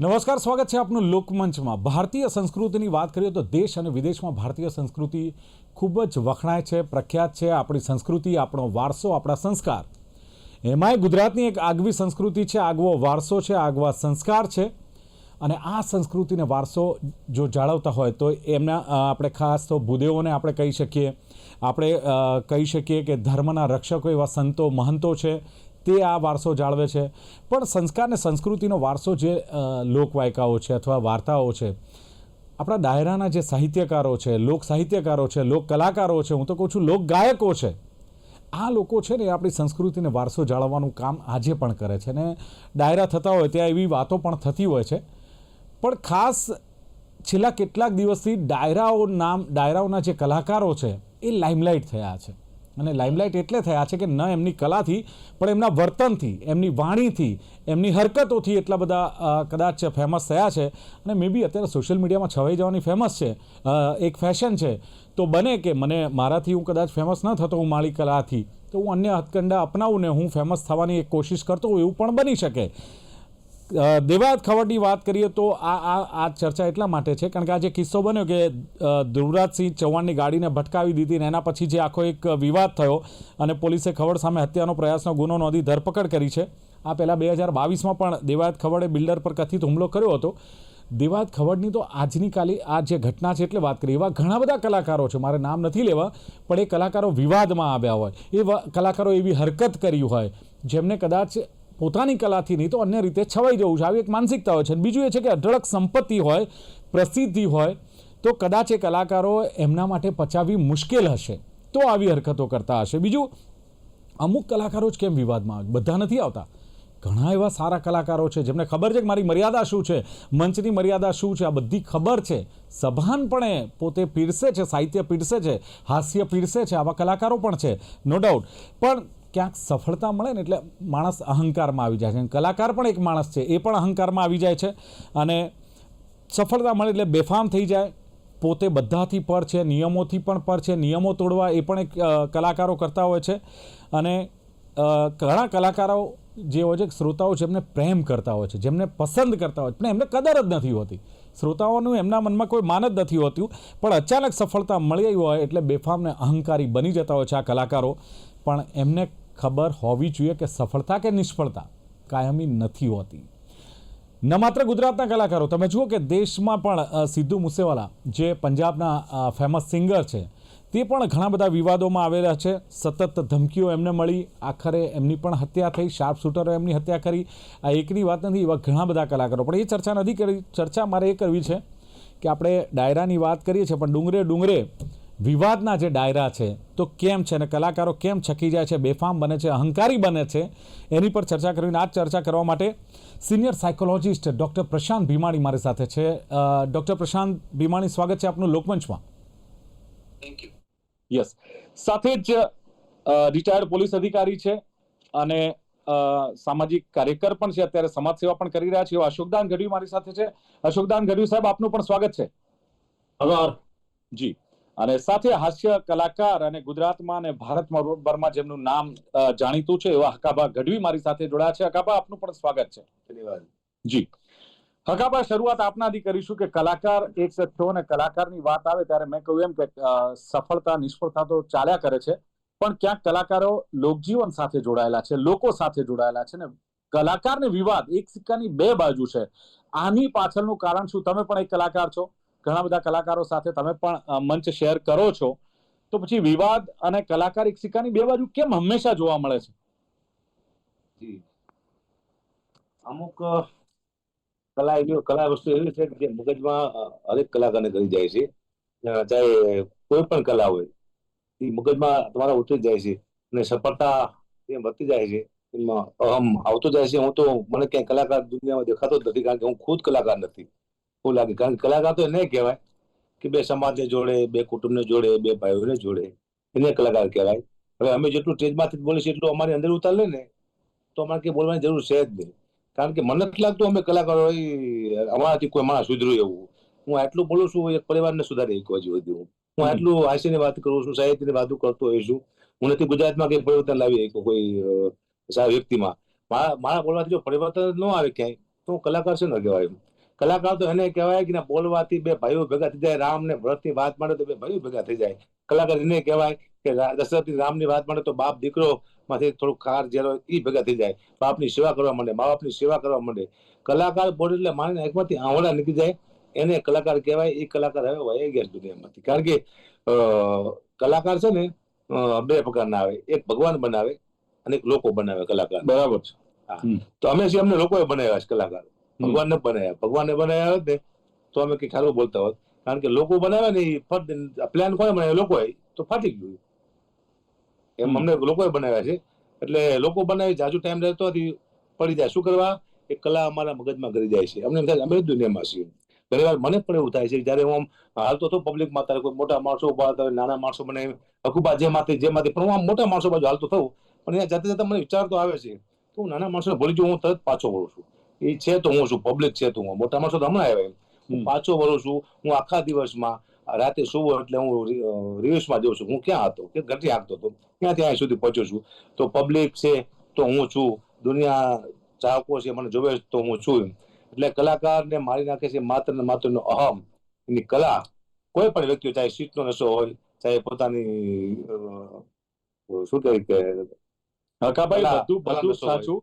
નમસ્કાર, સ્વાગત છે આપનું લોકમંચમાં. ભારતીય સંસ્કૃતિની વાત કરીએ તો દેશ અને વિદેશમાં ભારતીય સંસ્કૃતિ ખૂબ જ વખણાય છે, પ્રખ્યાત છે. આપણી સંસ્કૃતિ, આપણો વારસો, આપણા સંસ્કાર. એમાંય ગુજરાતની એક આગવી સંસ્કૃતિ છે, આગવો વારસો છે, આગવા સંસ્કાર છે. અને આ સંસ્કૃતિને વારસો જો જાળવતા હોય તો એમના આપણે ખાસ તો ભૂદેવોને આપણે કહી શકીએ. આપણે કહી શકીએ કે ધર્મના રક્ષકો એવા સંતો, મહંતો છે. તે આ વારસો જાળવે છે. પણ સંસ્કાર અને સંસ્કૃતિનો વારસો જે લોકવાયકાઓ છે અથવા વાર્તાઓ છે, આપણા ડાયરાના જે સાહિત્યકારો છે, લોક સાહિત્યકારો છે, લોક કલાકારો છે, હું તો કહું છું લોક ગાયકો છે, આ લોકો છે ને આપણી સંસ્કૃતિને વારસો જાળવવાનું કામ આજે પણ કરે છે ને ડાયરા થતા હોય ત્યાં એવી વાતો પણ થતી હોય છે. પણ ખાસ છેલ્લા કેટલાક દિવસથી ડાયરાઓ નામ, ડાયરાઓના જે કલાકારો છે એ લાઇમલાઇટ થયા છે. અને લાઇમલાઇટ એટલે થયા છે કે ન એમની કલાથી, પણ એમના વર્તનથી, એમની વાણીથી, એમની હરકતોથી એટલા બધા કદાચ ફેમસ થયા છે. અને મે બી અત્યારે સોશિયલ મીડિયામાં છવાઈ જવાની ફેમસ છે. એક ફેશન છે. તો બને કે મને મારાથી હું કદાચ ફેમસ ન થતો હું મારી કલાથી, તો હું અન્ય હથકંડા અપનાવું ને હું ફેમસ થવાની એક કોશિશ કરતો હોઉં એવું પણ બની શકે. દેવાયત ખવડની વાત કરીએ તો આ આ આ ચર્ચા એટલા માટે છે, કારણ કે આ જે કિસ્સો બન્યો કે ધ્રુવરાજસિંહ ચૌહાણની ગાડીને ભટકાવી દીધી ને એના પછી જે આખો એક વિવાદ થયો અને પોલીસે ખવડ સામે હત્યાનો પ્રયાસનો ગુનો નોંધી ધરપકડ કરી છે. આ પહેલાં બે હજાર બાવીસમાં પણ દેવાયત ખવડે બિલ્ડર પર કથિત હુમલો કર્યો હતો. દેવાયત ખવડની તો આજની કાલી આ જે ઘટના છે એટલે વાત કરી એવા ઘણા બધા કલાકારો છે, મારે નામ નથી લેવા, પણ એ કલાકારો વિવાદમાં આવ્યા હોય, એ કલાકારો એવી હરકત કરી હોય, જેમને કદાચ પોતાની કલાથી નહીં, તો અન્ય રીતે છવાઈ જવું છે. આવી એક માનસિકતા હોય છે. બીજું એ છે કે અઢળક સંપત્તિ હોય, પ્રસિદ્ધિ હોય, તો કદાચ એ કલાકારો એમના માટે પચાવવી મુશ્કેલ હશે. તો આવી હરકતો કરતા હશે. બીજું, અમુક કલાકારો જ કેમ વિવાદમાં આવે? બધા નથી આવતા. ઘણા એવા સારા કલાકારો છે, જેમને ખબર છે કે મારી મર્યાદા શું છે, મંચની મર્યાદા શું છે, આ બધી ખબર છે. સભાનપણે પોતે પીરસે છે, સાહિત્ય પીરસે છે, હાસ્ય પીરસે છે, આવા કલાકારો પણ છે, નો ડાઉટ પણ ક્યાંક સફળતા મળે ને એટલે માણસ અહંકારમાં આવી જાય છે. કલાકાર પણ એક માણસ છે, એ પણ અહંકારમાં આવી જાય છે અને સફળતા મળે એટલે બેફામ થઈ જાય. પોતે બધાથી પર છે, નિયમોથી પણ પર છે, નિયમો તોડવા એ પણ એક કલાકારો કરતા હોય છે. અને ઘણા કલાકારો જે હોય છે, શ્રોતાઓ છે, એમને પ્રેમ કરતા હોય છે, જેમને પસંદ કરતા હોય છે. એમને કદર જ નથી હોતી. શ્રોતાઓનું એમના મનમાં કોઈ માન જ નથી હોતું. પણ અચાનક સફળતા મળી હોય એટલે બેફામને અહંકારી બની જતા હોય છે આ કલાકારો. પણ એમને ખબર હોવી જોઈએ કે સફળતા કે નિષ્ફળતા કાયમી નથી હોતી. ન માત્ર ગુજરાતના કલાકારો, તમે જુઓ કે દેશમાં પણ સિદ્ધુ મુસેવાલા જે પંજાબના ફેમસ સિંગર છે, તે પણ ઘણા બધા વિવાદોમાં આવેલા છે. સતત ધમકીઓ એમને મળી, આખરે એમની પણ હત્યા થઈ શાર્પ શૂટરો એમની હત્યા કરી. આ એકની વાત નથી, એવા ઘણા બધા કલાકારો. પણ એ ચર્ચા નથી કરી, ચર્ચા મારે એ કરવી છે કે આપણે ડાયરાની વાત કરીએ છીએ, પણ ડુંગરે ડુંગરે વિવાદના જે ડાયરા છે તો કેમ છે અને કલાકારો કેમ છકી જાય છે બેફામ બને છે અહંકારી બને છે એની પર ચર્ચા કરીને આ ચર્ચા કરવા માટે senior psychologist doctor Prashant Bhimani મારી સાથે છે. ડૉક્ટર પ્રશાંત ભીમાણી સ્વાગત છે આપનું લોકમંચમાં. થેન્ક યુ યસ સાથે જ રિટાયર્ડ પોલીસ અધિકારી છે અને સામાજિક કાર્યકર પણ છે અત્યારે સમાજ સેવા પણ કરી રહ્યા છે. એવા અશોકદાન ગઢવી મારી સાથે છે. અશોકદાન ગઢવી સાહેબ આપનું પણ સ્વાગત છે. આભાર. જી. અને સાથે હાસ્ય કલાકાર અને ગુજરાતમાં અને ભારતમાં ભરમાં જેમનું નામ જાણીતું છે એવા હકાબા ગઢવી મારી સાથે જોડાયા છે. હકાબા આપનું પણ સ્વાગત છે. ધન્યવાદ. જી. હકાબા શરૂઆત આપનાથી કરીશું કે કલાકાર એક થયો અને કલાકારની વાત આવે ત્યારે મેં કહ્યું એમ કે સફળતા નિષ્ફળતા તો ચાલ્યા કરે છે પણ ક્યાંક કલાકારો લોકજીવન સાથે જોડાયેલા છે લોકો સાથે જોડાયેલા છે ને કલાકાર ને વિવાદ એક સિક્કાની બે બાજુ છે. આની પાછળનું કારણ શું? તમે પણ એક કલાકાર છો. ઘણા બધા કલાકારો સાથે તમે પણ મંચ શેર કરો છો. તો પછી વિવાદ અને કલાકાર એક સિક્કાની બે બાજુ કેમ હંમેશા જોવા મળે છે? અમુક કલા એવી, કલા વસ્તુ એવી છે જે મગજમાં હરેક કલાકારને કરી જાય છે. ચાહે કોઈ પણ કલા હોય, એ મગજમાં તમારા ઉતરી જાય છે. અને સફળતા એમ વધતી જાય છે. અહમ આવતો જાય છે. હું તો, મને ક્યાંય કલાકાર દુનિયામાં દેખાતો જ નથી કારણ કે હું ખુદ કલાકાર નથી. એવું લાગે કારણ કે કલાકાર તો એને કહેવાય કે બે સમાજને જોડે બે કુટુંબને જોડે બે ભાઈઓને જોડે. એને કલાકાર કહેવાય. હવે અમે જેટલું સ્ટેજમાંથી બોલીએ છીએ એટલું અમારી અંદર ઉતારે ને તો અમારે કઈ બોલવાની જરૂર છે જ નહીં. કારણ કે મને નથી લાગતું અમે કલાકારો અમારાથી કોઈ માણસ સુધર્યું એવું. હું આટલું બોલું છું એક પરિવારને સુધારી એક હજી વધુ હું. આટલું હાસ્યની વાત કરું છું સાહિત્યની વાતો કરતો હોઉં છું. હું નથી ગુજરાતમાં કઈ પરિવર્તન લાવી કોઈ સારા વ્યક્તિમાં. મારા મારા બોલવાથી જો પરિવર્તન ન આવે ક્યાંય તો હું કલાકાર છે ન કહેવાય કલાકાર તો એને કહેવાય કે બોલવાથી બે ભાઈઓ ભેગા થઈ જાય રામ ને ભરતની વાત માંડે તો બે ભાઈઓ ભેગા થઈ જાય. કલાકાર એને કહેવાય કે દશરથની રામની વાત માંડે તો બાપ દીકરો માંથી થોડું ખાર જેરો એ ભેગા થઈ જાય. બાપની સેવા કરવા માંડે મા બાપની સેવા કરવા માંડે. કલાકાર બોલે એટલે માણીને એકમાંથી આંવળા નીકળી જાય. એને કલાકાર કહેવાય એ કલાકાર હવે વહી ગયા છે દુનિયામાંથી. કારણ કે કલાકાર છે ને બે પ્રકારના આવે. એક ભગવાન બનાવે અને એક લોકો બનાવે કલાકાર બરાબર છે. તો અમે છીએ અમને લોકોએ બનાવ્યા છે કલાકાર. ભગવાનને બનાવ્યા ભગવાનને બનાવ્યા હોત ને તો અમે કઈ ખારું બોલતા હોત. કારણ કે લોકો બનાવ્યા ને પ્લાન કોને બનાવ્યો? લોકોએ. તો ફાટી ગયું. એમ. અમને લોકોએ બનાવ્યા છે. એટલે લોકો બનાવી જાજુ ટાઈમ રહેતો હતી પડી જાય. શું કરવા? એ કલા અમારા મગજમાં કરી જાય છે. અમને અમે જ દુનિયામાં છીએ ઘણી વાર મને પણ એવું થાય છે જ્યારે હું આમ હાલતો હતો પબ્લિકમાં તારે કોઈ મોટા માણસો ઊભા હતા નાના માણસો મને હકુબા જે માથે પણ હું આમ મોટા માણસો બાજુ હાલતો થવું પણ ત્યાં જતા જતા મને વિચાર તો આવે છે. તો હું નાના માણસોને ભૂલી જઉં હું તરત પાછો વળું છું. એ છે તો હું છું પબ્લિક છે તો હું. મોટા માણસો તો હમણાં આવ્યા હું પાછો વળું છું હું આખા દિવસમાં રાતે સુવો એટલે હું રિવ્યુસમાં જઉં છું. હું ક્યાં હતો? કે ઘરથી આગતો હતો. ક્યાં ત્યાં સુધી પહોંચ્યો છું. તો પબ્લિક છે તો હું છું. દુનિયા ચાહકો છે મને જોવે તો હું છું એટલે કલાકારને મારી નાખે છે માત્ર ને માત્ર નો અહમ. એની કલા. કોઈ પણ વ્યક્તિ ચાહે સીટનો નશો હોય ચાહે પોતાની શું કહે કે હકાભાઈ બધું બધું સાચું.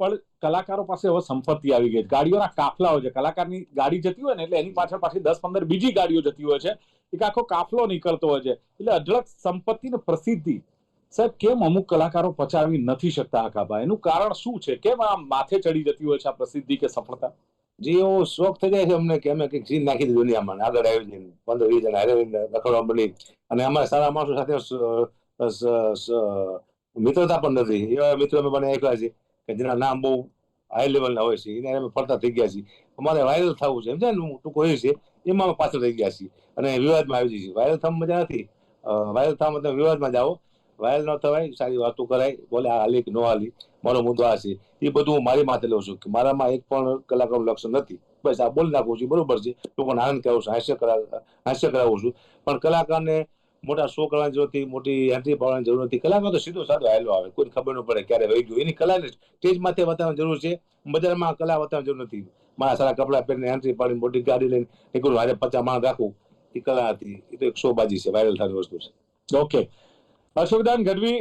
પણ કલાકારો પાસે હવે સંપત્તિ આવી ગઈ છે. ગાડીઓના કાફલા હોય છે. કલાકારની ગાડી જતી હોય ને એટલે એની પાછળ પાછી દસ પંદર બીજી ગાડીઓ જતી હોય છે. એક આખો કાફલો નીકળતો હોય છે. એટલે અઢળક સંપત્તિ ને પ્રસિદ્ધિ. સાહેબ, કેમ અમુક કલાકારો પચાવી નથી શકતા આકાભાઈ એનું કારણ શું છે? કેમ આ માથે ચડી જતી હોય છે આ પ્રસિદ્ધિ કે સફળતા? જે, એવો શોખ થઈ જાય છે અમને કે અમે કંઈક સીન નાખી દીધું દુનિયામાં. આગળ આવી જઈને, પંદર વીસ જણા આવીને રખડવા મળી અને અમારા સારા માણસો સાથે મિત્રતા પણ નથી. એવા મિત્રો અમે બને એકલા છે કે જેના નામ બહુ હાઈ લેવલના હોય છે, એને અમે ફરતા થઈ ગયા છીએ. અમારે વાયરલ થવું છે, સમજાય ને? હું ટૂંકો હોય છે, એમાં અમે પાછળ થઈ ગયા છીએ. અને વિવાદમાં આવી જઈએ વાયરલ થવામાં મજા નથી. વાયરલ થવામાં તમે વિવાદમાં જાઓ વાયરલ ન થવાય, સારી વાતો કરાય, બોલે આ હાલી કે ન હાલી, મારો મુદ્દો આ છે. એ બધું હું મારી માથે લઉં છું કે મારામાં એક પણ કલાકારનું લક્ષણ નથી. બસ આ બોલી નાખું છું, બરોબર છે? લોકોને આનંદ કરાવું છું, હાસ્ય કરા, હાસ્ય કરાવું છું. પણ કલાકારને મોટા શો કરવાની જરૂર નથી મોટી એન્ટ્રી પાડવાની જરૂર નથી કલામાં તો સીધો સાધો આવેલો આવે. કોઈ ખબર ન પડે ક્યારે વહી ગયું. એની કલાને સ્ટેજ માથે બતાવવાની જરૂર છે. બજારમાં કલા બતાવવાની જરૂર નથી. મારા સારા કપડા પહેરીને એન્ટ્રી પાડીને મોટી ગાડી લઈને નીકળું. હારે પચાસ માણ રાખું. એ કલા હતી. એ તો એક શોબાજી છે. વાયરલ થતી વસ્તુ છે. ઓકે અશોકદાન ગઢવી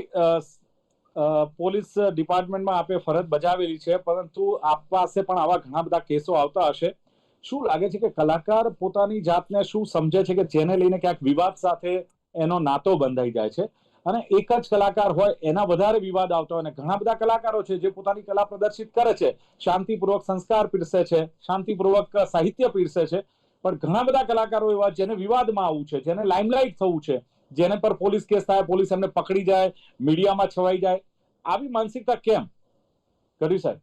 પોલીસ ડિપાર્ટમેન્ટમાં આપે ફરજ બજાવેલી છે. પરંતુ આપ પાસે પણ આવા ઘણા બધા કેસો આવતા હશે. શું લાગે છે કે કલાકાર પોતાની જાતને શું સમજે છે કે જેને લઈને ક્યાંક વિવાદ સાથે એનો નાતો બંધાઈ જાય છે. અને એક જ કલાકાર હોય, એના વધારે વિવાદ આવતો હોય અને ઘણા બધા કલાકારો છે જે પોતાની કલા પ્રદર્શિત કરે છે. શાંતિપૂર્વક સંસ્કાર પીરસે છે, શાંતિપૂર્વક સાહિત્ય પીરસે છે. પણ ઘણા બધા કલાકારો એવા જેને વિવાદમાં આવવું છે, જેને લાઇમલાઇટ થવું છે, જેને પર પોલીસ કેસ થાય, પોલીસ એમને પકડી જાય, મીડિયામાં છવાઈ જાય. આવી માનસિકતા કેમ? કરી સાહેબ.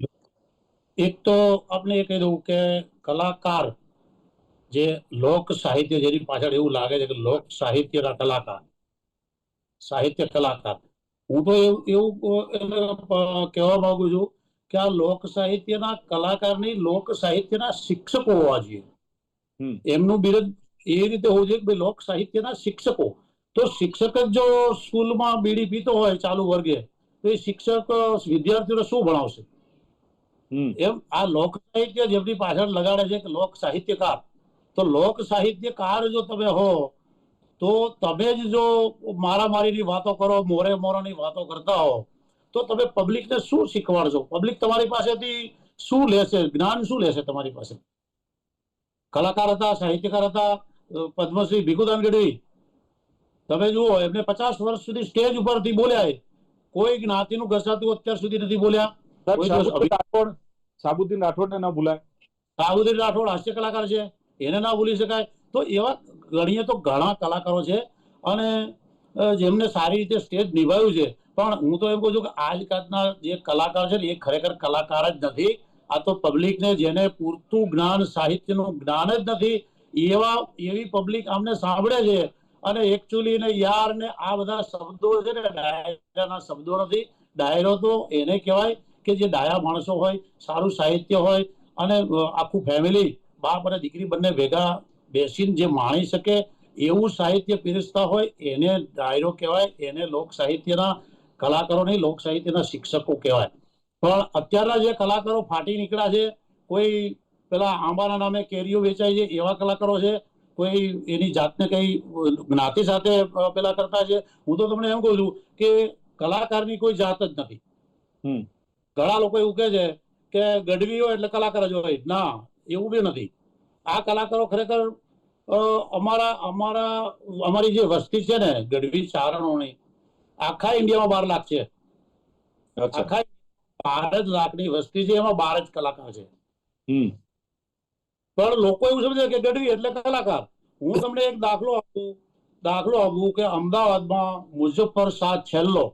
એક તો આપણે એ કહી દઉં કે કલાકાર જે લોક સાહિત્ય જેની પાછળ એવું લાગે છે કે લોક સાહિત્યના કલાકાર સાહિત્ય કલાકાર. હું તો એવું કહેવા માંગુ છું કે આ લોક સાહિત્યના કલાકાર નહીં લોક સાહિત્યના શિક્ષકો હોવા જોઈએ. એમનું બિરુદ એ રીતે હોવું જોઈએ કે લોક સાહિત્યના શિક્ષકો. તો શિક્ષક જ જો સ્કૂલમાં બીડી પીતો હોય ચાલુ વર્ગે તો એ શિક્ષક વિદ્યાર્થીઓને શું ભણાવશે? એમ આ લોક સાહિત્ય જેમની પાછળ લગાડે છે કે લોક સાહિત્યકાર તો લોક સાહિત્યકાર જો તમે હો તો તમે જ જો મારામારીની વાતો કરો મોરે મોરાની વાતો કરતા હો તો તમે પબ્લિકને શું શીખવાડશો? પબ્લિક તમારી પાસેથી શું લેશે? જ્ઞાન શું લેશે તમારી પાસે? કલાકાર હતા સાહિત્યકાર હતા પદ્મશ્રી ભીખુદાન ગઢવી. તમે જુઓ એમને પચાસ વર્ષ સુધી સ્ટેજ ઉપરથી બોલ્યા કોઈ જ્ઞાતિનું ઘસાતું અત્યાર સુધી નથી બોલ્યા. સાબુદ્દીન રાઠોડ ને ન ભૂલાય. સાબુદ્દીન રાઠોડ હાસ્ય કલાકાર છે. એને ના ભૂલી શકાય. તો એવા ગણીએ તો ઘણા કલાકારો છે અને જેમને સારી રીતે સ્ટેજ નિભાવ્યું છે. પણ હું તો એમ કહું છું કે આજકાલના જે કલાકાર છે ને, એ ખરેખર કલાકાર જ નથી. આ તો પબ્લિકને જેને પૂરતું જ્ઞાન, સાહિત્યનું જ્ઞાન જ નથી, એવા, એવી પબ્લિક આમને સાંભળે છે. અને એકચ્યુઅલી ને યાર ને આ બધા શબ્દો છે ને, ડાયરાના શબ્દો નથી. ડાયરો તો એને કહેવાય કે જે ડાયા માણસો હોય, સારું સાહિત્ય હોય અને આખું ફેમિલી બાપ અને દીકરી બંને ભેગા બેસીને જે માણી શકે એવું સાહિત્ય પીરસતા હોય એને ડાયરો કહેવાય એને લોક સાહિત્યના કલાકારો નહીં લોક સાહિત્યના શિક્ષકો કહેવાય. પણ અત્યારના જે કલાકારો ફાટી નીકળ્યા છે કોઈ પેલા આંબાના નામે કેરીઓ વેચાય છે એવા કલાકારો છે કોઈ એની જાતને કઈ જ્ઞાતિ સાથે પેલા કરતા છે. હું તો તમને એમ કહું છું કે કલાકારની કોઈ જાત જ નથી. ઘણા લોકો એવું કહે છે કે ગઢવી હોય એટલે કલાકાર જ હોય. ના એવું બી નથી. આ કલાકારો ખરેખર અમારા અમારા અમારી જે વસ્તી છે ને ગઢવી ચારણોની આખા ઇન્ડિયામાં બાર લાખ છે. આખા બાર જ લાખની વસ્તી છે એમાં બાર જ કલાકાર છે. પણ લોકો એવું સમજે કે ગઢવી એટલે કલાકાર. હું તમને એક દાખલો આપું દાખલો આપું કે અમદાવાદમાં મુઝફ્ફર શાહ છેલ્લો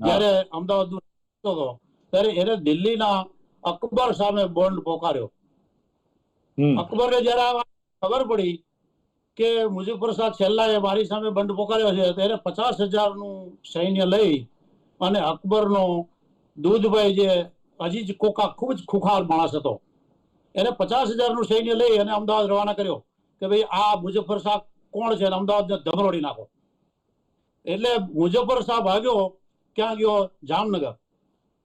જ્યારે અમદાવાદ હતો ત્યારે એને દિલ્હીના અકબર સામે બોન્ડ પોકાર્યો. હમ. જયારે ખબર પડી કે મુઝફ્ફર શાહ છેલ્લાએ મારી સામે બંડ પોકાર્યો છે ત્યારે પચાસ હજારનું સૈન્ય લઈ અને અકબરનો દૂધભાઈ જે અજીજ કોકા ખૂબ જ ખુખાર માણસ હતો, એને પચાસ હજારનું સૈન્ય લઈ અને અમદાવાદ રવાના કર્યો કે ભાઈ આ મુઝફ્ફર શાહ કોણ છે અમદાવાદને ધમરોડી નાખો. એટલે મુઝફ્ફર શાહ ભાગ્યો, ક્યાં ગયો? જામનગર.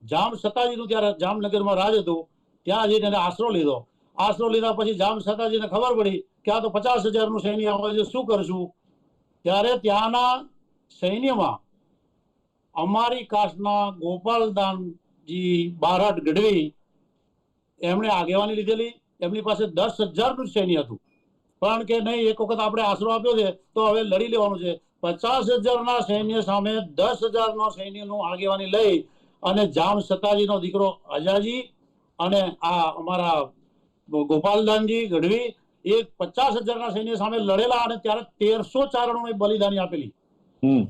જામ સતાજીનું ત્યારે જામનગરમાં રાજ હતું, ત્યાં જઈને એને આશરો લીધો. આશરો લીધા પછી જામ સતાજીને ખબર પડી કે આ તો પચાસ હજારનું સૈન્ય આવે છે, શું કરશું? ત્યારે ત્યાંના સૈન્યમાં અમારી કાસ્ટના ગોપાલદાનજી બારાટ ગઢવી એમણે આગેવાની લીધેલી, એમની પાસે દસ હજારનું સૈન્ય હતું. પણ કે નહીં, એક વખત આપણે આશરો આપ્યો છે, તો હવે લડી લેવાનું છે. પચાસ હજારના સૈન્ય સામે દસ હજારનો સૈન્યનું આગેવાની લઈ અને જામ સતાજીનો દીકરો અજાજી અને આ અમારા ગોપાલદાનજી ગઢવી એ પચાસ હજારના સૈન્ય સામે લડેલા અને ત્યારે તેરસો ચારણોને બલિદાની આપેલી. હમ.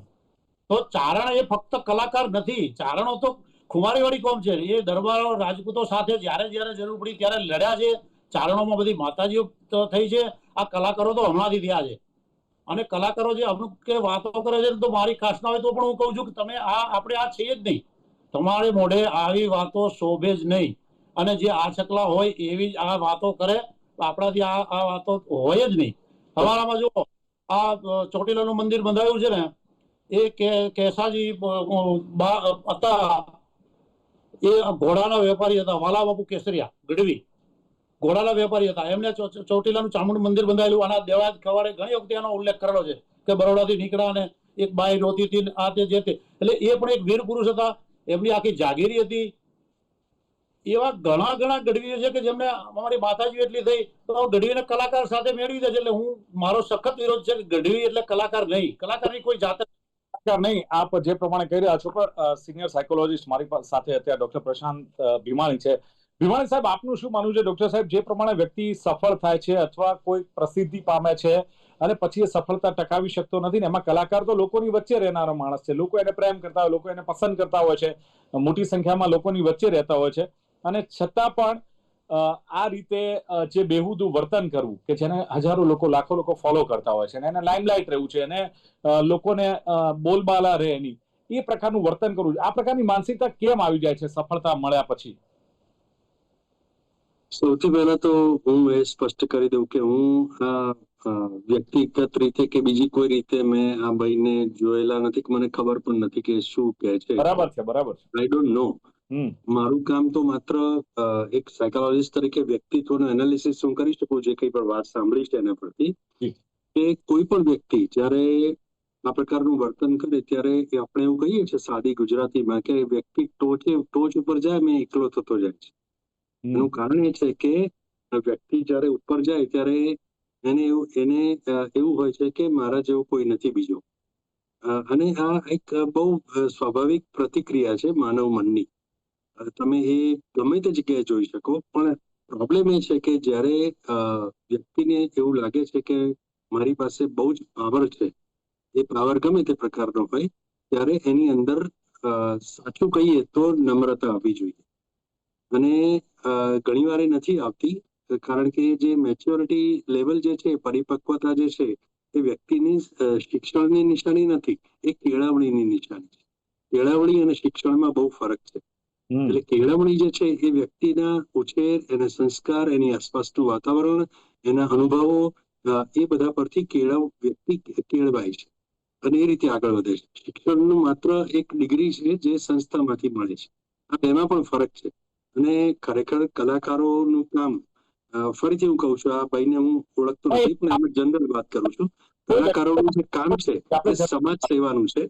તો ચારણ એ ફક્ત કલાકાર નથી ચારણો તો ખુમારીવાળી કોમ છે. એ દરબારો રાજપૂતો સાથે જ્યારે જ્યારે જરૂર પડી ત્યારે લડ્યા છે. ચારણોમાં બધી માતાજીઓ થઈ છે. આ કલાકારો તો હમણાંથી થયા છે. અને કલાકારો જે અમુક કે વાતો કરે છે તો મારી કાસ્ટના હોય તો પણ હું કહું છું કે તમે આ આપણે આ છીએ જ નહીં. તમારે મોઢે આવી વાતો શોભે જ નહીં. અને જે આ છકલા હોય એવી જ આ વાતો કરે, આપણાથી આ આ વાતો હોય જ નહીં. હવારામાં જો આ ચોટીલાનું મંદિર બંધાયું છે ને, એ કેસાજી હતા. એ ઘોડાના વેપારી હતા વાલા બાપુ કેસરિયા, ગઢવી. ઘોડાના વેપારી હતા. એમને ચોટીલાનું ચામુંડ મંદિર બંધાયેલું. આના દેવરાજ ખવાડે ઘણી વખતે એનો ઉલ્લેખ કરેલો છે કે બરોડાથી નીકળ્યા અને એક બાઈ રોતી હતી આ તે જે તે. એટલે એ પણ એક વીર પુરુષ હતા. એમની આખી જાગીરી હતી. એવા ઘણા ઘણા ગઢવીઓ છે કે જેમને અમારી માતાજી એટલી થઈ, તો ગઢવીને કલાકાર સાથે મેળવી દે છે એટલે હું, મારો સખત વિરોધ છે કે ગઢવી એટલે કલાકાર નહીં. કલાકારની કોઈ જાત નહીં. આપ જે પ્રમાણે કહી રહ્યા છો પણ સિનિયર સાયકોલોજીસ્ટ મારી સાથે અત્યારે ડોક્ટર પ્રશાંત ભીમાણી છે. ભીમાણી સાહેબ, આપનું શું માનવું છે? ડોક્ટર સાહેબ, જે પ્રમાણે વ્યક્તિ સફળ થાય છે અથવા કોઈ પ્રસિદ્ધિ પામે છે અને પછી એ સફળતા ટકાવી શકતો નથી ને, એમાં કલાકાર તો લોકોની વચ્ચે રહેનારો માણસ છે. લોકો એને પ્રેમ કરતા હોય, લોકો એને પસંદ કરતા હોય છે. મોટી સંખ્યામાં લોકોની વચ્ચે રહેતા હોય છે. અને છતાં પણ આ રીતે જે બેહુદું વર્તન કરવું કે જેને હજારો લોકો લાખો લોકો ફોલો કરતા હોય છે અને એને લાઇમલાઇટ રહેવું છે અને લોકોને બોલબાલા રહે એની એ પ્રકારનું વર્તન કરવું આ પ્રકારની માનસિકતા કેમ આવી જાય છે સફળતા મળ્યા પછી? સૌથી પહેલા તો હું એ સ્પષ્ટ કરી દઉં કે હું આ વ્યક્તિગત રીતે કે બીજી કોઈ રીતે મેં આ ભાઈને જોયેલા નથી કે મને ખબર પણ નથી કે શું કહે છે. બરાબર છે બરાબર છે. આઈ ડોન્ટ નો મારું કામ તો માત્ર એક સાયકોલોજીસ્ટ તરીકે વ્યક્તિત્વનું એનાલિસિસ હું કરી શકું જે કંઈ પણ વાત સાંભળી છે એના પરથી. કે કોઈ પણ વ્યક્તિ જ્યારે આ પ્રકારનું વર્તન કરે ત્યારે આપણે એવું કહીએ છીએ સાદી ગુજરાતીમાં કે વ્યક્તિ ટોચે ટોચ ઉપર જાય મેં એકલો થતો જાય છે. એનું કારણ એ છે કે વ્યક્તિ જ્યારે ઉપર જાય ત્યારે એને એવું એને એવું હોય છે કે મારા જેવો કોઈ નથી બીજો. અને આ એક બહુ સ્વાભાવિક પ્રતિક્રિયા છે માનવ મનની. તમે એ ગમે તે જગ્યાએ જોઈ શકો. પણ પ્રોબ્લેમ એ છે કે જ્યારે વ્યક્તિને એવું લાગે છે કે મારી પાસે બહુ જ પાવર છે, એ પાવર ગમે તે પ્રકારનો હોય, ત્યારે એની અંદર સાચું કહીએ તો નમ્રતા આવવી જોઈએ. અને ઘણીવાર એ નથી આવતી, કારણ કે જે મેચ્યોરિટી લેવલ જે છે, પરિપક્વતા જે છે, એ વ્યક્તિની શિક્ષણની નિશાની નથી, એ કેળવણીની નિશાની છે. કેળવણી અને શિક્ષણમાં બહુ ફરક છે. એટલે કેળવણી જે છે એ વ્યક્તિના ઉછેર એના સંસ્કાર એની આસપાસનું વાતાવરણ એના અનુભવો એ બધા પરથી કેળવ વ્યક્તિ કેળવાય છે. અને એ રીતે આગળ વધે છે. શિક્ષણનું માત્ર એક ડિગ્રી છે જે સંસ્થામાંથી મળે છે. આ બેમાં પણ ફરક છે. અને ખરેખર કલાકારોનું કામ ફરીથી હું કહું છું આ ભાઈને હું ઓળખતો નથી પણ એમ જનરલ વાત કરું છું. કલાકારોનું જે કામ છે એ સમાજ સેવાનું છે.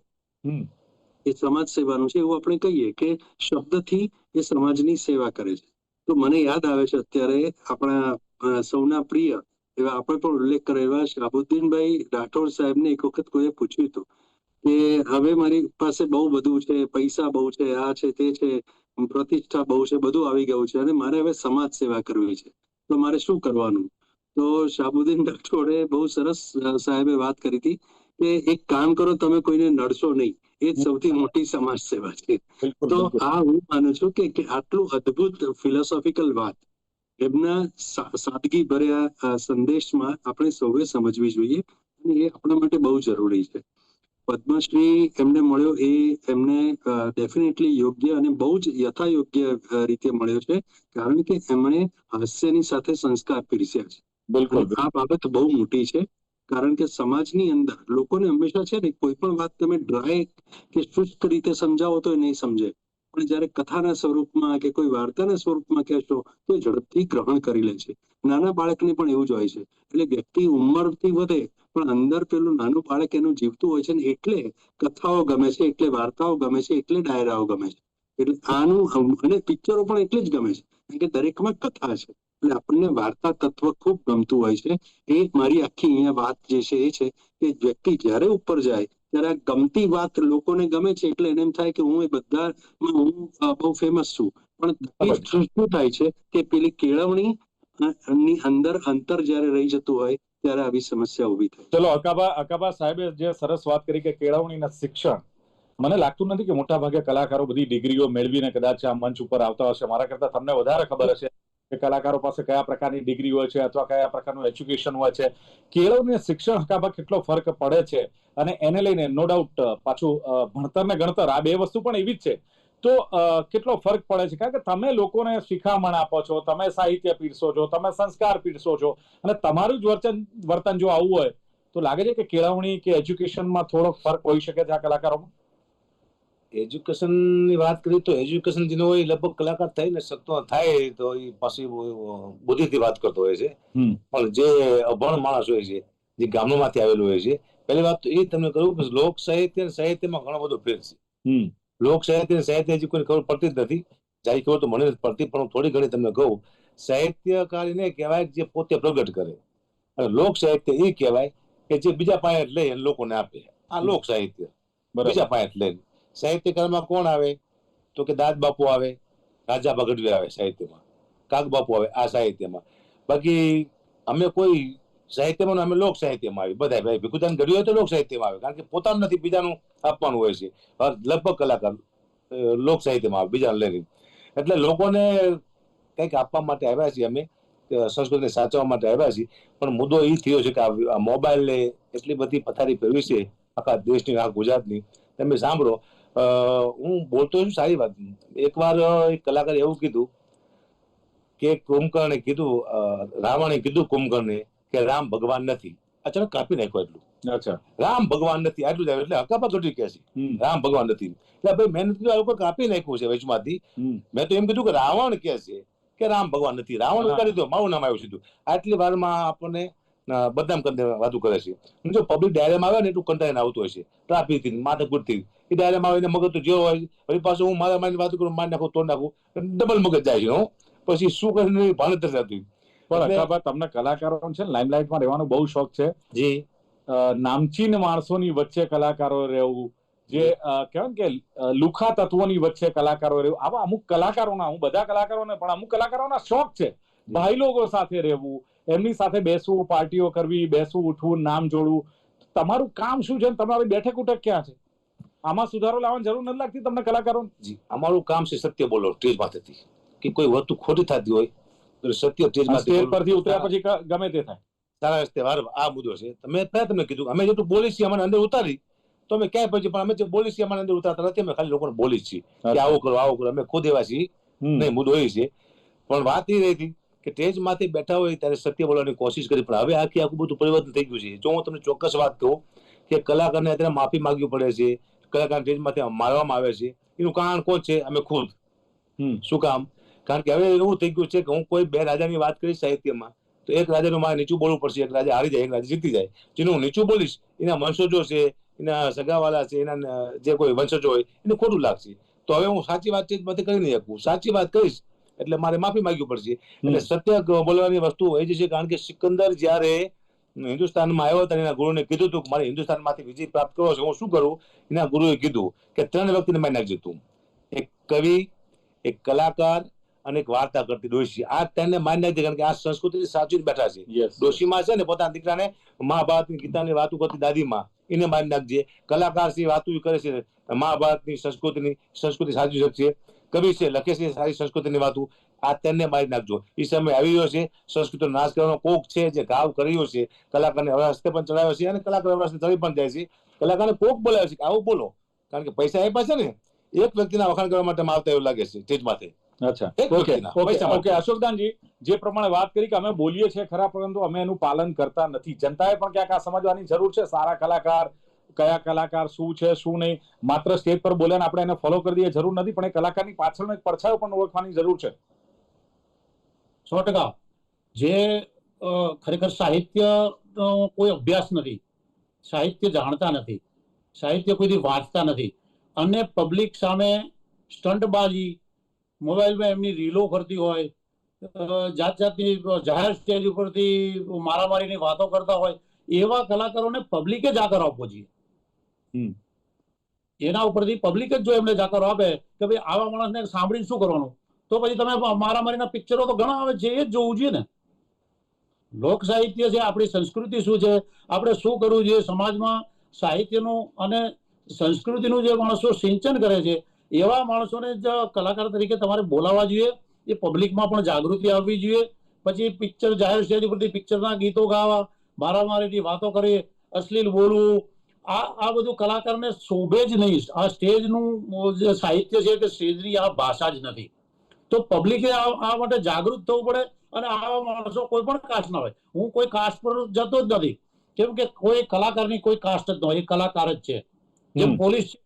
એ સમાજ સેવાનું છે એવું આપણે કહીએ કે શબ્દથી એ સમાજની સેવા કરે છે. તો મને યાદ આવે છે અત્યારે આપણા સૌના પ્રિય એવા આપણે પણ ઉલ્લેખ કર્યો એવા શાહબુદ્દીનભાઈ રાઠોડ સાહેબને એક વખત કોઈએ પૂછ્યું હતું કે હવે મારી પાસે બહુ બધું છે, પૈસા બહુ છે, આ છે, તે છે, પ્રતિષ્ઠા બહુ છે, બધું આવી ગયું છે અને મારે હવે સમાજ સેવા કરવી છે. તો મારે શું કરવાનું? તો શાહબુદ્દીન રાઠોડે બહુ સરસ સાહેબે વાત કરી હતી કે એક કામ કરો, તમે કોઈને નડશો નહીં. એ સૌથી મોટી સમાજ સેવા છે તો આ હું માનું છું કે આટલું અદ્ભુત ફિલોસોફિકલ વાત એમના સાદગી ભર્યા સંદેશમાં આપણે સૌએ સમજવી જોઈએ અને એ આપણા માટે બહુ જરૂરી છે. પદ્મશ્રી એમને મળ્યો એ એમને ડેફિનેટલી યોગ્ય અને બહુ જ યથાયોગ્ય રીતે મળ્યો છે કારણ કે એમણે હાસ્યની સાથે સંસ્કાર પીરસ્યા છે. બિલકુલ આ બાબત બહુ મોટી છે. કારણ કે સમાજની અંદર લોકોને હંમેશા છે ને કોઈ પણ વાત તમે ડ્રાય કે શુષ્ક રીતે સમજાવો તો એ નહીં સમજે. પણ જ્યારે કથાના સ્વરૂપમાં કે કોઈ વાર્તાના સ્વરૂપમાં કહેશો, તો એ ઝડપથી ગ્રહણ કરી લે છે. નાના બાળકને પણ એવું જ હોય છે. એટલે વ્યક્તિ ઉંમરથી વધે, પણ અંદર પેલું નાનું બાળક એનું જીવતું હોય છે ને એટલે કથાઓ ગમે છે, એટલે વાર્તાઓ ગમે છે, એટલે ડાયરાઓ ગમે છે. એટલે આનું અને પિક્ચરો પણ એટલે જ ગમે છે. કારણ કે દરેકમાં કથા છે. એટલે આપણને વાર્તા તત્વ ખૂબ ગમતું હોય છે. એ મારી આખી અહીંયા વાત જે છે એ છે કે વ્યક્તિ જ્યારે ઉપર જાય ત્યારે આ ગમતી વાત લોકોને ગમે છે એટલે એને એમ થાય કે હું એ બધા હું બહુ ફેમસ છું. પણ શું થાય છે કે પેલી કેળવણી ની અંદર અંતર જ્યારે રહી જતું હોય ત્યારે આવી સમસ્યા ઊભી થાય. ચલો અકાબા અકાબા સાહેબે જે સરસ વાત કરી કે કેળવણીના શિક્ષણ. મને લાગતું નથી કે મોટા ભાગે કલાકારો બધી ડિગ્રીઓ મેળવીને કદાચ આ મંચ ઉપર આવતા હશે. મારા કરતા તમને વધારે ખબર હશે. કે કલાકારો પાસે કયા પ્રકારની ડિગ્રી હોય છે અથવા કયા પ્રકારનું એજ્યુકેશન હોય છે. કેળવણી શિક્ષણ હકાબા કેટલો ફરક પડે છે અને એને લઈને નો ડાઉટ પાછું ભણતર ને ગણતર આ બે વસ્તુ પણ એવી જ છે. તો કેટલો ફરક પડે છે? કારણ કે તમે લોકોને શિખામણ આપો છો, તમે સાહિત્ય પીરસો છો, તમે સંસ્કાર પીરસો છો અને તમારું જ વર્તન વર્તન જો આવું હોય, તો લાગે છે કે કેળવણી કે એજ્યુકેશનમાં થોડોક ફરક હોઈ શકે છે આ કલાકારોમાં? એજ્યુકેશનની વાત કરીએ તો એજ્યુકેશન જેનો હોય લગભગ કલાકાર થઈને શકતો થાય તો એ પાછી બુદ્ધિથી વાત કરતો હોય છે. પણ જે અભણ માણસ હોય છે જે ગામડામાંથી આવેલું હોય છે પહેલી વાત તો એ તમને કહ્યું કે લોક સાહિત્ય સાહિત્યમાં ઘણો બધો ફેર છે. લોક સાહિત્ય સાહિત્ય હજી કોઈ ખબર પડતી જ નથી. જાય ખબર તો મને પડતી પણ થોડી ઘણી તમને કહું. સાહિત્યકાર એને કહેવાય જે પોતે પ્રગટ કરે. અને લોક સાહિત્ય એ કહેવાય કે જે બીજા પાયે લઈ અને લોકોને આપે. આ લોક સાહિત્ય. બીજા પાયે લઈને. સાહિત્યકારમાં કોણ આવે? તો કે દાદ બાપુ આવે, રાજા ભગડવી આવે સાહિત્યમાં. કાક બાપુ આવે, આ સાહિત્યમાં. બાકી અમે કોઈ સાહિત્યમાં અમે લોક સાહિત્યમાં આવી બધા ભાઈ ભીખુદાન ઘડ્યું હોય તો લોક સાહિત્યમાં આવે. કારણ કે પોતાનું નથી, બીજાનું આપવાનું હોય છે. લગભગ કલાકાર લોક સાહિત્યમાં આવે, બીજાને લઈને. એટલે લોકોને કંઈક આપવા માટે આવ્યા છીએ અમે સંસ્કૃતિને સાચવવા માટે આવ્યા છીએ. પણ મુદ્દો એ થયો છે કે આ મોબાઈલ મોબાઈલને એટલી બધી પથારી ફેરવી છે, આખા દેશની, આખા ગુજરાતની. તમે સાંભળો હું બોલતો છું સારી વાત. એકવાર એક કલાકારે એવું કીધું કે કુંભકર્ણે કીધું રાવણે કીધું કુંભકર્ણે કે રામ ભગવાન નથી. અચાનક કાપી નાખ્યો એટલું અચ્છા. રામ ભગવાન નથી આટલું જ એટલે હકાપા ઘટી કે છે રામ ભગવાન નથી. એટલે ભાઈ મેં નથી કીધું આ લોકો કાપી નાખ્યું છે વચમાંથી. મેં તો એમ કીધું કે રાવણ કે છે કે રામ ભગવાન નથી. રાવણ કરી દો મારું નામ આવ્યું સીધું આટલી વારમાં આપણને બદનામ કરીને વાતો કરે છે. અને જો પબ્લિક ડાયરામાં આવે ને એટલું કંટાળીને આવતું હોય છે. ટ્રાફિકથી એ ડાયરામાં આવીને મગજ તો જેવો હોય વળી પાછું હું મારા મારી વાત કરું માર નાખું તોડ નાખું ડબલ મગજ જાય છે હું. પછી શું કરીને ભાન જ થતું પણ એટલે- તમને કલાકારો છે લાઇમલાઇટમાં રહેવાનો બહુ શોખ છે. જી. નામચીન માણસોની વચ્ચે કલાકારો રહેવું જે કહેવાય ને કે લુખા તત્વોની વચ્ચે કલાકારો રહેવું. આવા અમુક કલાકારોના હું બધા કલાકારોને પણ અમુક કલાકારોના શોખ છે. ભાઈ લોકો સાથે રહેવું એમની સાથે બેસવું પાર્ટીઓ કરવી બેસવું ઉઠવું નામ જોડવું. તમારું કામ શું છે તમારી બેઠક ઉઠક ક્યાં છે? આમાં સુધારો લાવવાની જરૂર નથી લાગતી તમને કલાકારો જી અમારું કામ છે સત્ય બોલો સ્ટેજ માથેથી કે કોઈ વસ્તુ ખોટી થતી હોય તો સત્ય સ્ટેજ સ્ટેજ પરથી ઉતર્યા પછી ગમે તે થાય. સારા રસ્તે વાર આ મુદ્દો છે. તમે પહેલા તમને કીધું અમે જેટલું બોલી છીએ અમારે અંદર ઉતારી તો અમે ક્યાંય પછી પણ અમે જે બોલી છીએ અમારે અંદર ઉતારતા નથી. અમે ખાલી લોકોને બોલી છીએ કે આવું કરો આવું કરો. અમે ખુદ એવા છીએ. નહીં મુદ્દો એ છે. પણ વાત એ રહી હતી કે સ્ટેજમાંથી બેઠા હોય ત્યારે સત્ય બોલવાની કોશિશ કરી. પણ હવે આખી આખું બધું પરિવર્તન થઈ ગયું છે. જો હું તમને ચોક્કસ વાત કહું કે કલાકારને અત્યારે માફી માંગવી પડે છે કલાકાર ટેજમાંથી મારવામાં આવે છે એનું કારણ કોણ છે? અમે ખુદ. શું કામ? કારણ કે હવે એવું થઈ ગયું છે કે હું કોઈ બે રાજાની વાત કરીશ સાહિત્યમાં તો એક રાજાનું મારે નીચું બોલવું પડશે એક રાજા હારી જાય એક રાજા જીતી જાય. જેનું હું નીચું બોલીશ એના વંશજો છે એના સગાવાલા છે એના જે કોઈ વંશજો હોય એને ખોટું લાગશે. તો હવે હું સાચી વાત છે કરી નહીં શકું. સાચી વાત કહીશ એટલે મારે માફી માંગવી પડશે. એટલે સત્ય બોલવાની વસ્તુ જ છે કારણ કે સિકંદર જ્યારે હિન્દુસ્તાનમાં આવ્યો હતો એના ગુરુને કીધું હતું કે મારે હિન્દુસ્તાનમાંથી વિજય પ્રાપ્ત કરવો છે હું શું કરું? એના ગુરુએ કીધું કે ત્રણ વ્યક્તિને મારી નાખજે તું. એક કવિ એક કલાકાર અને એક વાર્તા કરતી ડોશી. આ તેને માન્ય નાખજે કારણ કે આ સંસ્કૃતિ સાચી બેઠા છે. ડોશીમાં છે ને પોતાના દીકરાને મહાભારતની ગીતાની વાતો કરતી દાદીમાં. એને માની નાખજે. કલાકાર છે વાતો કરે છે. મહાભારતની સંસ્કૃતિની સંસ્કૃતિ સાચવી શકશે. કવિ છે? લખે છે સારી સંસ્કૃતિની વાતું આ તેને મારી નાખજો. એ સમય આવી રહ્યો છે. સંસ્કૃતિનો નાશ કરવાનો કોક છે જે ઘાવ કર્યો છે. કલાકારને હસ્તે પણ ચડાવ્યો છે અને કલાકાર હસ્તે ચડી પણ જાય છે. કલાકારને કોક બોલાવ્યો છે કે આવું બોલો. કારણ કે પૈસા આપ્યા છે ને એક વ્યક્તિના વખાણ કરવા માટે આવતા એવું લાગે છે. સ્ટેજ માથે. અચ્છા. ઓકે. ઓકે. અશોકદાનજી જે પ્રમાણે વાત કરી કે અમે બોલીએ છીએ ખરા પરંતુ અમે એનું પાલન કરતા નથી. જનતાએ પણ ક્યાંક આ સમજવાની જરૂર છે. સારા કલાકાર કયા કલાકાર શું છે, શું નહીં, માત્ર સ્ટેજ પર બોલે આપણે એને ફોલો કરી દઈએ, જરૂર નથી, પણ એ કલાકારની પાછળનો એક પડછાયો પણ ઓળખવાની જરૂર છે સો ટકા જે ખરેખર સાહિત્ય કોઈ અભ્યાસ નથી, સાહિત્ય જાણતા નથી, સાહિત્ય કોઈથી વાંચતા નથી, અને પબ્લિક સામે સ્ટંટબાજી, મોબાઈલમાં એમની રીલો કરતી હોય જાત જાતની જાહેર સ્ટેજ ઉપરથી મારામારીની વાતો કરતા હોય, એવા કલાકારોને પબ્લિકે જ આકાર આપવો જોઈએ. એના ઉપરથી પબ્લિક જ જો એમને જાકારો આપે કે ભાઈ આવા માણસને સાંભળીને શું કરવાનું? તો પછી તમે મારામારીના પિક્ચરો તો ઘણા આવે છે, એ જ જોવું જોઈએ ને. લોક સાહિત્ય છે, આપણી સંસ્કૃતિ શું છે, આપણે શું કરવું જોઈએ? સમાજમાં સાહિત્યનું અને સંસ્કૃતિનું જે માણસો સિંચન કરે છે, એવા માણસોને જ કલાકાર તરીકે તમારે બોલાવવા જોઈએ. એ પબ્લિકમાં પણ જાગૃતિ આવવી જોઈએ. પછી પિક્ચર જાહેર સ્ટેજ ઉપરથી પિક્ચરના ગીતો ગાવા મારામારીની વાતો કરી, અશ્લીલ બોલવું આ આ બધું કલાકારને શોભે જ નહીં. આ સ્ટેજનું જે સાહિત્ય છે કે સ્ટેજની આ ભાષા જ નથી. તો પબ્લિકે આ માટે જાગૃત થવું પડે અને આવા માણસો કોઈ પણ કાસ્ટના હોય. હું કોઈ કાસ્ટ પર જતો જ નથી. કેમ કે કોઈ કલાકારની કોઈ કાસ્ટ જ ન હોય. એ કલાકાર જ છે. જેમ પોલીસ છે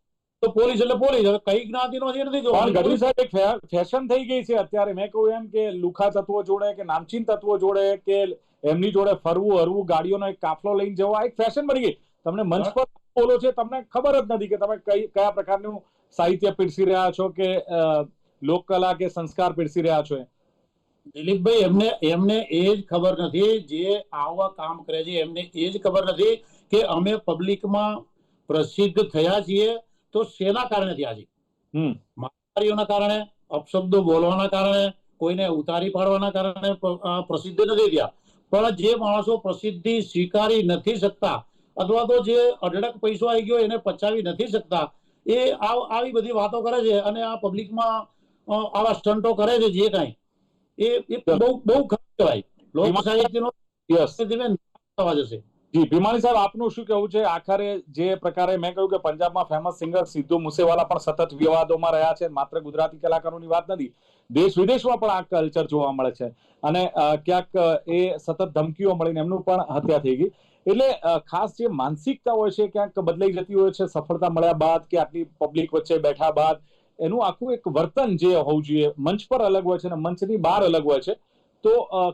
તો પોલીસ એટલે પોલીસ. હવે કઈ જ્ઞાતિનો છે નથી જો જોવાનું ગઢવી સાહેબ એક ફેશન થઈ ગઈ છે અત્યારે. મેં કહ્યું એમ કે લુખા તત્વો જોડે કે નામચીન તત્વો જોડે કે એમની જોડે ફરવું હરવું ગાડીઓનો એક કાફલો લઈને જવો આ એક ફેશન બની ગઈ. તમને મંચ પર બોલો છે તમને ખબર જ નથી કે તમે કઈ કયા પ્રકારનું સાહિત્ય પીરસી રહ્યા છો કે લોકકલા કે સંસ્કાર પીરસી રહ્યા છો દિલીપભાઈ એમને એમને એ જ ખબર નથી. જે આવા કામ કરે છે એમને એ જ ખબર નથી કે અમે પબ્લિકમાં પ્રસિદ્ધ થયા છીએ તો શેના કારણે થયા છીએ હમ. મારામારીઓના કારણે અપશબ્દો બોલવાના કારણે કોઈને ઉતારી પાડવાના કારણે પ્રસિદ્ધ નથી થયા. પણ જે માણસો પ્રસિદ્ધિ સ્વીકારી નથી શકતા અથવા તો જે અઢળક પૈસો આવી ગયો એને પચાવી નથી શકતા. એ આવી બધી વાતો કરે છે અને આ પબ્લિકમાં આવા સ્ટન્ટો કરે છે જે કાંઈ. એ બહુ બહુ ખરાબ કહેવાય. લોક સાહિત્યનો થવા જશે. જી ભીમાણી સાહેબ આપનું શું કહેવું છે? આખરે જે પ્રકારે મેં કહ્યું કે પંજાબમાં ફેમસ સિંગર સિદ્ધુ મુસેવાલા પણ સતત વિવાદોમાં રહ્યા છે. માત્ર ગુજરાતી કલાકારોની વાત નથી. દેશ વિદેશમાં પણ આ કલ્ચર જોવા મળે છે. અને ક્યાંક એ સતત ધમકીઓ મળીને એમનું પણ હત્યા થઈ ગઈ. એટલે ખાસ જે માનસિકતા હોય છે, ક્યાંક બદલાઈ જતી હોય છે, સફળતા મળ્યા બાદ કે આટલી પબ્લિક વચ્ચે બેઠા બાદ, એનું આખું એક વર્તન જે હોવું જોઈએ, મંચ પર અલગ હોય છે અને મંચની બહાર અલગ હોય છે, તો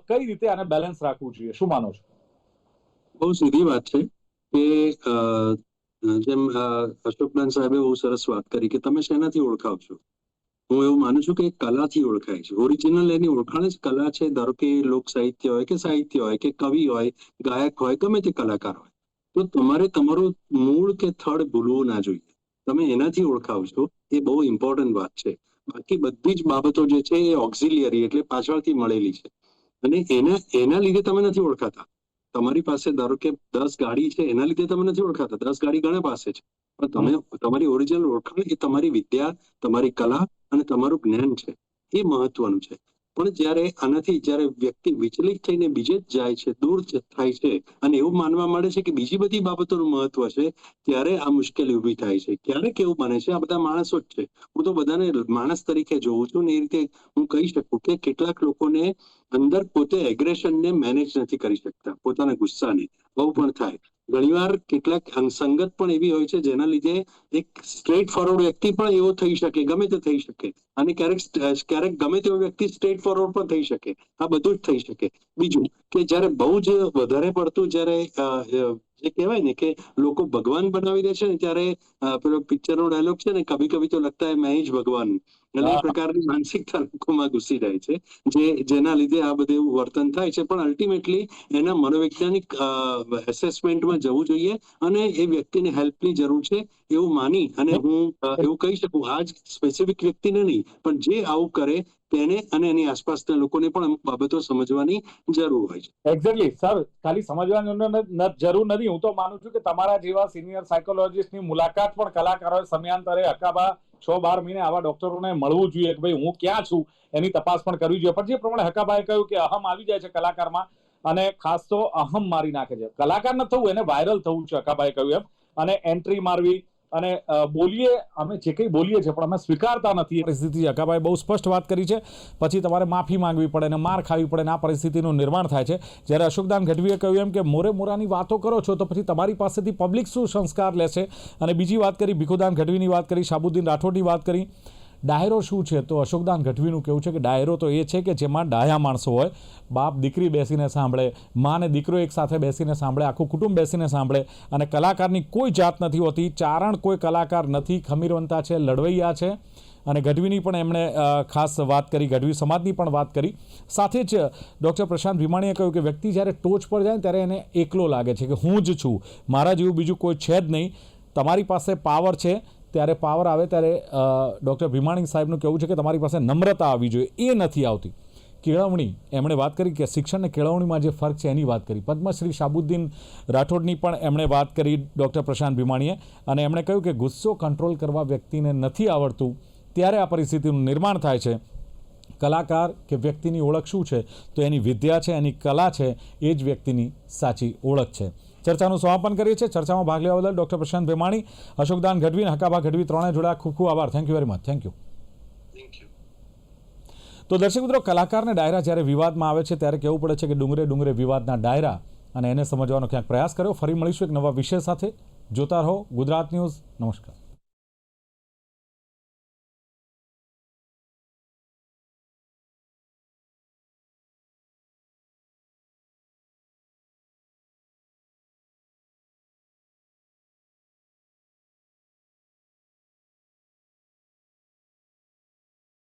કઈ રીતે આને બેલેન્સ રાખવું જોઈએ? શું માનો છો? બહુ સીધી વાત છે કે જેમ અશોક સાહેબે બહુ સરસ વાત કરી કે તમે શેનાથી ઓળખાવ છો? હું એવું માનું છું કે કલાથી ઓળખાય છે. ઓરિજિનલ એની ઓળખાણ જ કલા છે. ધારો કે લોક સાહિત્ય હોય કે સાહિત્ય હોય કે કવિ હોય, ગાયક હોય, ગમે તે કલાકાર હોય. તો તમારે તમારું મૂળ કે થડ ભૂલવું ના જોઈએ. તમે એનાથી ઓળખાવ છો. એ બહુ ઇમ્પોર્ટન્ટ વાત છે. બાકી બધી જ બાબતો જે છે એ ઓક્ઝિલિયરી એટલે પાછળથી મળેલી છે. અને એના એના લીધે તમે નથી ઓળખાતા. તમારી પાસે ધારો કે દસ ગાડી છે, એના લીધે તમે નથી ઓળખાતા. દસ ગાડી ઘણા પાસે છે. પણ તમે, તમારી ઓરિજિનલ ઓળખાણ એ તમારી વિદ્યા, તમારી કલા અને તમારું જ્ઞાન છે, એ મહત્વનું છે. પણ જ્યારે આનાથી જ્યારે વ્યક્તિ વિચલિત થઈને બીજે જ જાય છે, દૂર થાય છે, અને એવું માનવા માંડે છે કે બીજી બધી બાબતોનું મહત્વ છે, ત્યારે આ મુશ્કેલી ઊભી થાય છે. ક્યારેક એવું બને છે? આ બધા માણસો જ છે. હું તો બધાને માણસ તરીકે જોઉં છું ને એ રીતે હું કહી શકું કે કેટલાક લોકોને અંદર પોતે એગ્રેશનને મેનેજ નથી કરી શકતા. પોતાના ગુસ્સાને. બહુ પણ થાય. ઘણીવાર કેટલાક સંગત પણ એવી હોય છે, જેના લીધે એક સ્ટ્રેટ ફોરવર્ડ વ્યક્તિ પણ એવો થઈ શકે, ગમે તે થઈ શકે. અને ક્યારેક ક્યારેક ગમે તેવો વ્યક્તિ સ્ટ્રેટ ફોરવર્ડ પણ થઈ શકે. આ બધું જ થઈ શકે. બીજું કે જ્યારે બહુ જ વધારે પડતું જ્યારે જે કહેવાય ને કે લોકો ભગવાન બનાવી દે છે ને ત્યારે પેલો પિક્ચરનો ડાયલોગ છે ને કભી કભી તો લગતા હે મેં જ ભગવાન. એટલે એ પ્રકારની માનસિકતા લોકોમાં ઘૂસી જાય છે. જે જેના લીધે આ બધું એવું વર્તન થાય છે. પણ અલ્ટિમેટલી એના મનોવૈજ્ઞાનિક એસેસમેન્ટમાં જવું જોઈએ અને એ વ્યક્તિને હેલ્પની જરૂર છે એવું માની અને હું એવું કહી શકું આ જ સ્પેસિફિક વ્યક્તિને નહીં પણ જે આવું કરે તેને અને એની આસપાસના લોકોને પણ બાબતો સમજવાની જરૂર હોય છે. એક્ઝેક્ટલી સર ખાલી સમજવાની જરૂર નથી. હું તો માનું છું કે તમારા જેવા સિનિયર સાયકોલોજીસ્ટની મુલાકાત પણ કલાકારોએ સમયાંતરે અકાબા છ બાર મહિને આવા ડોક્ટરોને મળવું જોઈએ કે ભાઈ હું ક્યાં છું, એની તપાસ પણ કરવી જોઈએ. પણ જે પ્રમાણે હકાભાઈ કહ્યું કે અહમ આવી જાય છે કલાકારમાં અને ખાસ તો અહમ મારી નાખે છે. કલાકાર ન થવું, એને વાયરલ થવું છે હકાભાઈ કહ્યું એમ. અને એન્ટ્રી મારવી અને બોલીએ, અમે જે કંઈ બોલીએ છીએ, પણ અમે સ્વીકારતા નથી પરિસ્થિતિ. અકાભાઈ બહુ સ્પષ્ટ વાત કરી છે. પછી તમારે માફી માંગવી પડે અને માર ખાવી પડે અને આ પરિસ્થિતિનું નિર્માણ થાય છે. જ્યારે અશોકદાન ગઢવીએ કહ્યું એમ કે મોરે મોરાની વાતો કરો છો, તો પછી તમારી પાસેથી પબ્લિક શું સંસ્કાર લેશે? અને બીજી વાત કરી, ભીખુદાન ગઢવીની વાત કરી શાબુદ્દીન રાઠોડની વાત કરી. ડાયરો શું છે? તો અશોકદાન ગઢવીનું કેવું છે કે ડાયરો તો એ છે કે જેમાં ડાયા માણસો હોય. બાપ, દીકરી બેસીને સાંભળે, મા અને દીકરો એક સાથે બેસીને સાંભળે, આખું કુટુંબ બેસીને સાંભળે અને કલાકારની કોઈ જાત નથી હોતી. ચારણ કોઈ કલાકાર નથી, ખમીરવંતા છે, લડવૈયા છે અને ગઢવીની પણ એમણે ખાસ વાત કરી, ગઢવી સમાજની પણ વાત કરી. સાથે જ ડૉક્ટર પ્રશાંત ભીમાણીએ કહ્યું કે વ્યક્તિ જ્યારે ટોચ પર જાય ત્યારે એને એકલો લાગે છે કે હું જ છું. મારા જેવું બીજું કોઈ છે જ નહીં. તમારી પાસે પાવર છે ત્યારે પાવર આવે ત્યારે ડૉક્ટર ભીમાણી સાહેબનું કહેવું છે કે તમારી પાસે નમ્રતા આવવી જોઈએ. એ નથી આવતી. કેળવણી, એમણે વાત કરી કે શિક્ષણ અને કેળવણીમાં જે ફરક છે એની વાત કરી. પદ્મશ્રી શાબુદ્દીન રાઠોડની પણ એમણે વાત કરી ડૉક્ટર પ્રશાંત ભીમાણીએ અને એમણે કહ્યું કે ગુસ્સો કંટ્રોલ કરવા વ્યક્તિને નથી આવડતું. ત્યારે આ પરિસ્થિતિનું નિર્માણ થાય છે. કલાકાર કે વ્યક્તિની ઓળખ શું છે? તો એની વિદ્યા છે, એની કલા છે, એ જ વ્યક્તિની સાચી ઓળખ છે. ચર્ચાનું સમાપન કરીએ છીએ. ચર્ચામાં ભાગ લેવા બદલ ડૉક્ટર પ્રશાંત ભેમાણી અશોકદાન ગઢવી અને હકાભા ગઢવી ત્રણે જોડાયા ખૂબ ખૂબ આભાર. Thank you very much thank you thank you તો દર્શક મિત્રો કલાકારને ડાયરા જ્યારે વિવાદમાં આવે છે ત્યારે કહેવું પડે છે કે ડુંગરે ડુંગરે વિવાદના ડાયરા અને એને સમજવાનો ક્યાંક પ્રયાસ કર્યો. ફરી મળીશું એક નવા વિષય સાથે. જોતા રહો ગુજરાત ન્યૂઝ. નમસ્કાર.